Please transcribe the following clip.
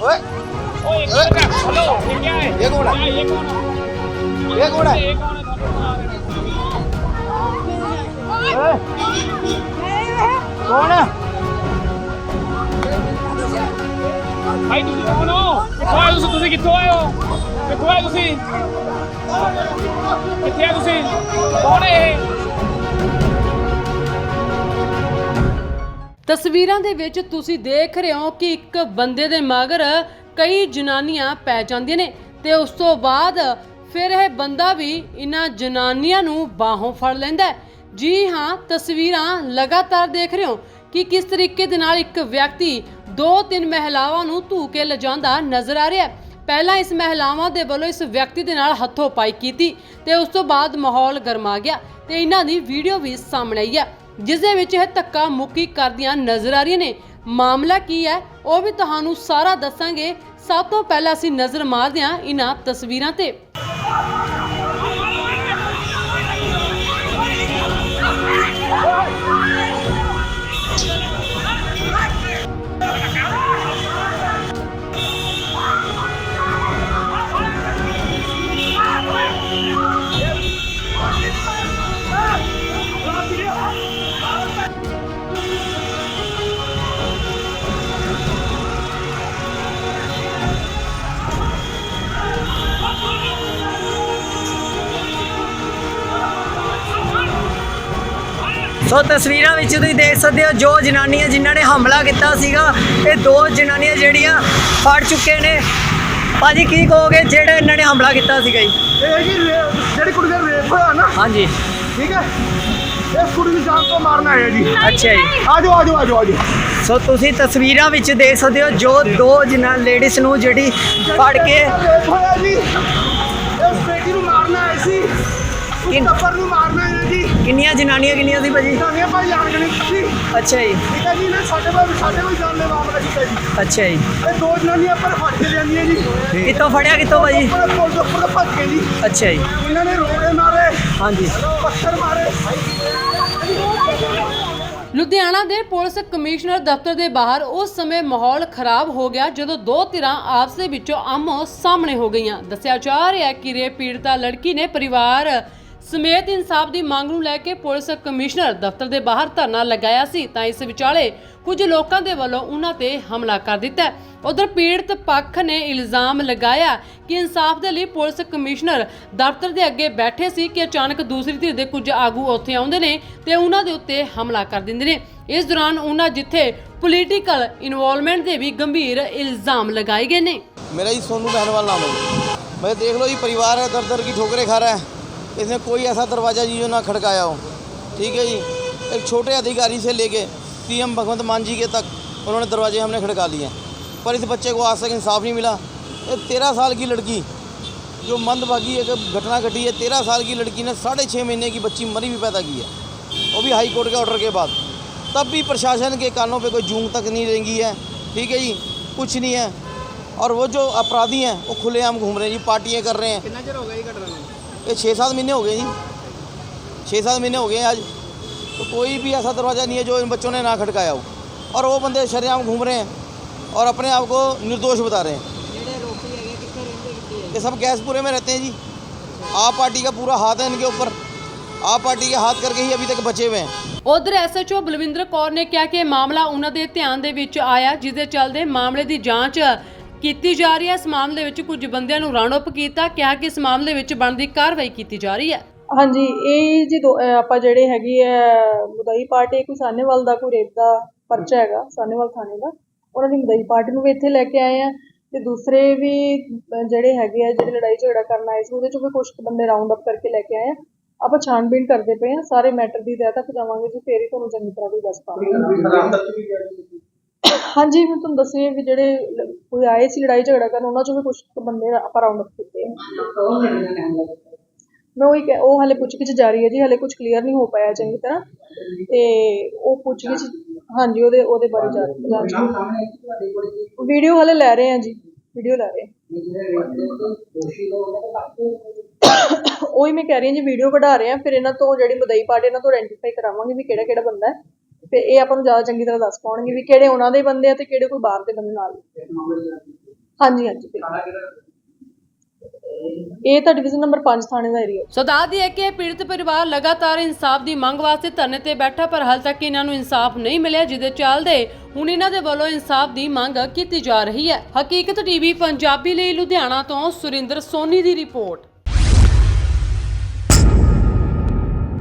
ઓય ઓય હલો એ કોણ એ કોણ એ કોણ એ કોણ કોણ ਭਾਈ ਤੁਸੀਂ ਕੌਣ ਹੋ ਕਿੱਥੋਂ ਆਏ ਤੁਸੀਂ? ਤੁਸੀਂ ਕਿੱਥੋਂ ਆਏ ਹੋ? ਕਿੱਥੋਂ ਆਏ ਤੁਸੀਂ? ਕਿੱਥੇ ਆ ਤੁਸੀਂ? ਕੌਣ ਹੈ ਇਹ? ਤਸਵੀਰਾਂ ਦੇ ਵਿੱਚ ਤੁਸੀਂ ਦੇਖ ਰਹੇ ਹੋ ਕਿ ਇੱਕ ਬੰਦੇ ਦੇ ਮਗਰ ਕਈ ਜਨਾਨੀਆਂ ਪੈ ਜਾਂਦੀਆਂ ਨੇ ਤੇ ਉਸ ਤੋਂ ਬਾਅਦ ਫਿਰ ਇਹ ਬੰਦਾ ਵੀ ਇਹਨਾਂ ਜਨਾਨੀਆਂ ਨੂੰ ਬਾਹੋਂ ਫੜ ਲੈਂਦਾ ਜੀ ਹਾਂ, ਤਸਵੀਰਾਂ ਲਗਾਤਾਰ ਦੇਖ ਰਹੇ ਹੋ ਕਿ ਕਿਸ ਤਰੀਕੇ ਦੇ ਨਾਲ ਇੱਕ ਵਿਅਕਤੀ ਦੋ ਤਿੰਨ ਮਹਿਲਾਵਾਂ ਨੂੰ ਧੂ ਕੇ ਲਿਜਾਂਦਾ ਨਜ਼ਰ ਆ ਰਿਹਾ ਹੈ। ਪਹਿਲਾਂ ਇਸ ਮਹਿਲਾਵਾਂ ਦੇ ਵੱਲੋਂ ਇਸ ਵਿਅਕਤੀ ਦੇ ਨਾਲ ਹੱਥੋਂ ਪਾਈ ਕੀਤੀ ਤੇ ਉਸ ਤੋਂ ਬਾਅਦ ਮਾਹੌਲ ਗਰਮਾ ਗਿਆ ਤੇ ਇਹਨਾਂ ਦੀ ਵੀਡੀਓ ਵੀ ਸਾਹਮਣੇ ਆਈ ਹੈ। ਜਿਸ ਦੇ ਵਿੱਚ ਇਹ ਧੱਕਾ ਮੁੱਕੀ ਕਰਦੀਆਂ ਨਜ਼ਰ ਆ ਰਹੀਆਂ ਨੇ। ਮਾਮਲਾ ਕੀ ਹੈ? ਉਹ ਵੀ ਤੁਹਾਨੂੰ ਸਾਰਾ ਦੱਸਾਂਗੇ। ਸਭ ਤੋਂ ਪਹਿਲਾਂ ਅਸੀਂ ਨਜ਼ਰ ਮਾਰਦੇ ਹਾਂ ਇਹਨਾਂ ਤਸਵੀਰਾਂ ਤੇ। ਸੋ ਤਸਵੀਰਾਂ ਵਿੱਚ ਤੁਸੀਂ ਦੇਖ ਸਕਦੇ ਹੋ ਜੋ ਜਨਾਨੀਆਂ ਜਿਨ੍ਹਾਂ ਨੇ ਹਮਲਾ ਕੀਤਾ ਸੀਗਾ ਇਹ ਦੋ ਜਨਾਨੀਆਂ ਜਿਹੜੀਆਂ ਫੜ ਚੁੱਕੇ ਨੇ। ਭਾਜੀ ਕੀ ਕਹੋਗੇ ਜਿਹੜੇ ਇਹਨਾਂ ਨੇ ਹਮਲਾ ਕੀਤਾ ਸੀਗਾ ਜੀ? ਇਹ ਜੀ ਰੇ- ਜਿਹੜੀ ਕੁੜੀ ਦਾ ਰੇਪ ਹੋਇਆ ਨਾ ਹਾਂਜੀ। ਠੀਕ ਹੈ? ਇਸ ਕੁੜੀ ਨੂੰ ਜਾਨ ਤੋਂ ਮਾਰਨਾ ਹੈ ਜੀ। ਅੱਛਾ ਜੀ। ਆਜੋ ਆਜੋ ਆਜੋ ਆਜੋ। ਸੋ ਤੁਸੀਂ ਤਸਵੀਰਾਂ ਵਿੱਚ ਦੇਖ ਸਕਦੇ ਹੋ ਜੋ ਦੋ ਜਿਨ੍ਹਾਂ ਲੇਡੀਜ਼ ਨੂੰ ਜਿਹੜੀ ਫੜ ਕੇ ਰੇਪ ਹੋਇਆ ਜੀ ਇਸ ਬੇਟੀ ਨੂੰ ਮਾਰਨਾ ਹੈ ਸੀ। ਕਿੰਨ- ਟੱਬਰ ਨੂੰ ਮਾਰਨਾ ਹੈ ਜੀ। ਕਿੰਨੀਆਂ ਜਨਾਨੀਆਂ ਕਿੰਨੀਆਂ ਸੀ ਭਾਜੀ? ਧਾਨੀਆਂ ਭਾਈ ਜਾਣ ਗਣੀ ਸੀ। ਅੱਛਾ ਜੀ। ਠੀਕ ਹੈ ਜੀ ਨੇ ਸਾਡੇ ਕੋਲ ਸਾਡੇ ਕੋਲ ਜਾਣ ਦੇ ਮਾਮਲਾ ਕੀਤਾ ਜੀ। ਅੱਛਾ ਜੀ। ਇਹ ਦੋ ਜਨਾਨੀਆਂ ਪਰ ਫੜ ਕੇ ਲਿਆਂਦੀਆਂ ਜੀ। ਕਿੱਥੋਂ ਫੜਿਆ ਕਿੱਥੋਂ ਭਾਜੀ? ਉੱਪਰ ਪੁਲ ਦੇ ਉੱਪਰ ਭੱਜ ਗਏ ਜੀ। ਅੱਛਾ ਜੀ। ਇਹਨਾਂ ਨੇ ਰੋੜੇ ਮਾਰੇ। ਹਾਂਜੀ। ਪੱਥਰ ਮਾਰੇ। ਲੁਧਿਆਣਾ ਦੇ ਪੁਲਿਸ ਕਮਿਸ਼ਨਰ ਦਫ਼ਤਰ ਦੇ ਬਾਹਰ ਉਸ ਸਮੇਂ ਮਾਹੌਲ ਖਰਾਬ ਹੋ ਗਿਆ ਜਦੋਂ ਦੋ ਧਿਰਾਂ ਆਪਸ ਦੇ ਵਿੱਚੋਂ ਆਮੋ ਸਾਹਮਣੇ ਹੋ ਗਈਆਂ। ਦੱਸਿਆ ਜਾ ਰਿਹਾ ਹੈ ਕਿ ਰੇਪ ਪੀੜਤਾ ਲੜਕੀ ਨੇ ਪਰਿਵਾਰ ਸਮੇਤ ਇਨਸਾਫ ਦੀ ਮੰਗ ਨੂੰ ਲੈ ਕੇ ਪੁਲਿਸ ਕਮਿਸ਼ਨਰ ਦਫ਼ਤਰ ਦੇ ਬਾਹਰ ਧਰਨਾ ਲਗਾਇਆ ਸੀ, ਤਾਂ ਇਸ ਵਿਚਾਲੇ ਕੁਝ ਲੋਕਾਂ ਦੇ ਵੱਲੋਂ ਉਹਨਾਂ ਤੇ ਹਮਲਾ ਕਰ ਦਿੱਤਾ ਉਧਰ ਪੀੜਤ ਪੱਖ ਨੇ ਇਲਜ਼ਾਮ ਲਗਾਇਆ ਕਿ ਇਨਸਾਫ ਦੇ ਲਈ ਪੁਲਿਸ ਕਮਿਸ਼ਨਰ ਦਫ਼ਤਰ ਦੇ ਅੱਗੇ ਬੈਠੇ ਸੀ ਕਿ ਅਚਾਨਕ ਦੂਸਰੀ ਧਿਰ ਦੇ ਕੁਝ ਆਗੂ ਉੱਥੇ ਆਉਂਦੇ ਨੇ ਤੇ ਉਹਨਾਂ ਦੇ ਉੱਤੇ ਹਮਲਾ ਕਰ ਦਿੰਦੇ ਨੇ। ਇਸ ਦੌਰਾਨ ਉਹਨਾਂ ਜਿੱਥੇ ਪੋਲੀਟੀਕਲ ਇਨਵੋਲਵਮੈਂਟ ਦੇ ਵੀ ਗੰਭੀਰ ਇਲਜ਼ਾਮ ਲਗਾਏ ਗਏ ਨੇ। ਮੇਰਾ ਹੀ ਸੋਨੂ ਬਹਿਨਵਾਲ ਨਾਮ ਮੈਂ ਦੇਖ ਲਓ ਜੀ, ਪਰਿਵਾਰ ਹੈ ਦਰ ਕੀ ਠੋਕਰੇ ਖਾ ਰਹਾ ਹੈ। इसमें कोई ऐसा दरवाज़ा जी जो ना खड़काया हो। ठीक है जी? एक छोटे अधिकारी से लेके सीएम भगवंत मान जी के तक उन्होंने दरवाजे हमने खड़का लिए पर इस बच्चे को आज तक इंसाफ नहीं मिला। एक तेरह साल की लड़की, जो मंदभागी एक घटना घटी है, तेरह साल की लड़की ने साढ़े छः महीने की बच्ची मरी भी पैदा की है। वो भी हाई कोर्ट के ऑर्डर के बाद। तब भी प्रशासन के कानों पे कोई जूंग तक नहीं रेंगी है। ठीक है जी? कुछ नहीं है। और वो जो अपराधी हैं, वो खुलेआम घूम रहे हैं जी, पार्टियाँ कर रहे हैं। कितना ये घटना ये छः सात महीने हो गए जी छः सात महीने हो गए हैं आज तो कोई भी ऐसा दरवाज़ा नहीं है जो इन बच्चों ने ना खड़काया हो और वो बंदे शरेआम घूम रहे हैं और अपने आप को निर्दोष बता रहे हैं ये सब गैसपुरे में रहते हैं जी आप पार्टी का पूरा हाथ है इनके ऊपर आप पार्टी के हाथ करके ही अभी तक बचे हुए हैं ਉਧਰ ਐਸਐਚਓ ਬਲਵਿੰਦਰ ਕੌਰ ਨੇ ਕਿਹਾ ਕਿ ਮਾਮਲਾ ਉਹਨਾਂ ਦੇ ਧਿਆਨ ਦੇ ਵਿੱਚ ਆਇਆ ਜਿਸ ਦੇ ਚੱਲਦੇ ਮਾਮਲੇ ਦੀ ਜਾਂਚ ਕੀਤੀ ਜਾ ਰਹੀ ਹੈ। ਇਸ ਮਾਮਲੇ ਵਿੱਚ ਕੁਝ ਬੰਦਿਆਂ ਨੂੰ ਰਾਉਂਡ ਅਪ ਕੀਤਾ, ਕਿਹਾ ਕਿ ਇਸ ਮਾਮਲੇ ਵਿੱਚ ਬਣਦੀ ਕਾਰਵਾਈ ਕੀਤੀ ਜਾ ਰਹੀ ਹੈ। ਹਾਂਜੀ, ਇਹ ਜੀ ਦੋ- ਅਹ, ਆਪਾਂ ਜਿਹੜੇ ਹੈਗੀ ਹੈ ਮੁਦਈ ਪਾਰਟੀ, ਕੋਈ ਸਾਨੇਵਾਲ ਦਾ, ਕੋਈ ਰੇਪ ਦਾ ਪਰਚਾ ਹੈਗਾ ਸਾਨੇਵਾਲ ਥਾਣੇ ਦਾ, ਉਹਨਾਂ ਦੀ ਮੁਦਈ ਪਾਰਟੀ ਨੂੰ ਵੀ ਇੱਥੇ ਲੈ ਕੇ ਆਏ ਆ। ਤੇ ਦੂਸਰੇ ਵੀ, ਅਹ, ਜਿਹੜੇ ਹੈਗੇ ਆ, ਜਿਹੜੇ ਲੜਾਈ ਝਗੜਾ ਕਰਨ ਆਏ ਸੀ, ਉਹਦੇ ਚੋਂ ਵੀ ਕੁਝ ਬੰਦੇ ਰਾਉਂਡ ਅਪ ਕਰਕੇ ਲੈ ਕੇ ਆਏ ਆ। ਆਪਾਂ ਛਾਣਬੀਣ ਕਰਦੇ ਪਏ ਆ, ਸਾਰੇ ਮੈਟਰ ਦੀ ਤਹਿ ਤੱਕ ਜਾਵਾਂਗੇ ਜੀ, ਫੇਰ ਹੀ ਤੁਹਾਨੂੰ ਚੰਗੀ ਤਰ੍ਹਾਂ ਵੀ ਦੱਸ ਪਾਵਾਂਗੇ। ਹਾਂਜੀ, ਮੈਂ ਤੁਹਾਨੂੰ ਦੱਸਿਆ ਵੀ ਜਿਹੜੇ ਲ- ਕੋਈ ਆਏ ਸੀ ਲੜਾਈ ਝਗੜਾ ਕਰਨ, ਉਹਨਾਂ ਚੋਂ ਵੀ ਕੁਝ ਬੰਦੇ ਆਪਾਂ ਰਾਉਂਡ ਅਪ ਕੀਤੇ ਆ। ਮੈਂ ਉਹੀ ਕਹਿ- ਉਹ ਹਲੇ ਪੁੱਛਗਿੱਛ ਜਾਰੀ ਹੈ ਜੀ, ਹਲੇ ਕੁਝ ਕਲੀਅਰ ਨਹੀਂ ਹੋ ਪਾਇਆ ਚੰਗੀ ਤਰ੍ਹਾਂ। ਤੇ ਉਹ ਪੁੱਛਗਿੱਛ, ਹਾਂਜੀ, ਉਹਦੇ ਉਹਦੇ ਬਾਰੇ ਜਾਂਚ ਵੀਡੀਓ ਹਲੇ ਲੈ ਰਹੇ ਆ ਜੀ, ਵੀਡੀਓ ਲੈ ਰਹੇ ਉਹੀ ਮੈਂ ਕਹਿ ਰਹੀ ਹਾਂ ਜੀ, ਵੀਡੀਓ ਕਢਾ ਰਹੇ ਆ ਫਿਰ ਇਹਨਾਂ ਤੋਂ ਜਿਹੜੀ ਮਦਈ ਪਾਰਟੀ ਇਹਨਾਂ ਤੋਂ ਆਇਡੈਂਟੀਫਾਈ ਕਰਾਵਾਂਗੇ ਵੀ ਕਿਹੜਾ ਕਿਹੜਾ ਬੰਦਾ ਹੈ। ਤੇ ਇਹ ਆਪਾਂ ਨੂੰ ਜ਼ਿਆਦਾ ਚੰਗੀ ਤਰ੍ਹਾਂ ਦੱਸ ਪਾਉਣਗੇ ਵੀ ਕਿਹੜੇ ਉਹਨਾਂ ਦੇ ਬੰਦੇ ਆ ਤੇ ਕਿਹੜੇ ਕੋਈ ਬਾਹਰ ਦੇ ਬੰਦੇ ਨਾਲ। ਹਾਂਜੀ ਹਾਂਜੀ ਇਹ ਤਾਂ ਡਿਵੀਜ਼ਨ ਨੰਬਰ 5 ਥਾਣੇ ਦਾ ਏਰੀਆ ਸੋ ਦੱਸ ਦਈਏ ਕਿ ਪੀੜਤ ਪਰਿਵਾਰ ਲਗਾਤਾਰ ਇਨਸਾਫ ਦੀ ਮੰਗ ਵਾਸਤੇ ਧਰਨੇ ਤੇ ਬੈਠਾ, ਪਰ ਹਾਲ ਤੱਕ ਇਹਨਾਂ ਨੂੰ ਇਨਸਾਫ ਨਹੀਂ ਮਿਲਿਆ, ਜਿਹਦੇ ਚੱਲਦੇ ਹੁਣ ਇਹਨਾਂ ਦੇ ਵੱਲੋਂ ਇਨਸਾਫ ਦੀ ਮੰਗ ਕੀਤੀ ਜਾ ਰਹੀ ਹੈ। ਹਕੀਕਤ ਟੀਵੀ ਪੰਜਾਬੀ ਲਈ ਲੁਧਿਆਣਾ ਤੋਂ ਸੁਰਿੰਦਰ ਸੋਨੀ ਦੀ ਰਿਪੋਰਟ।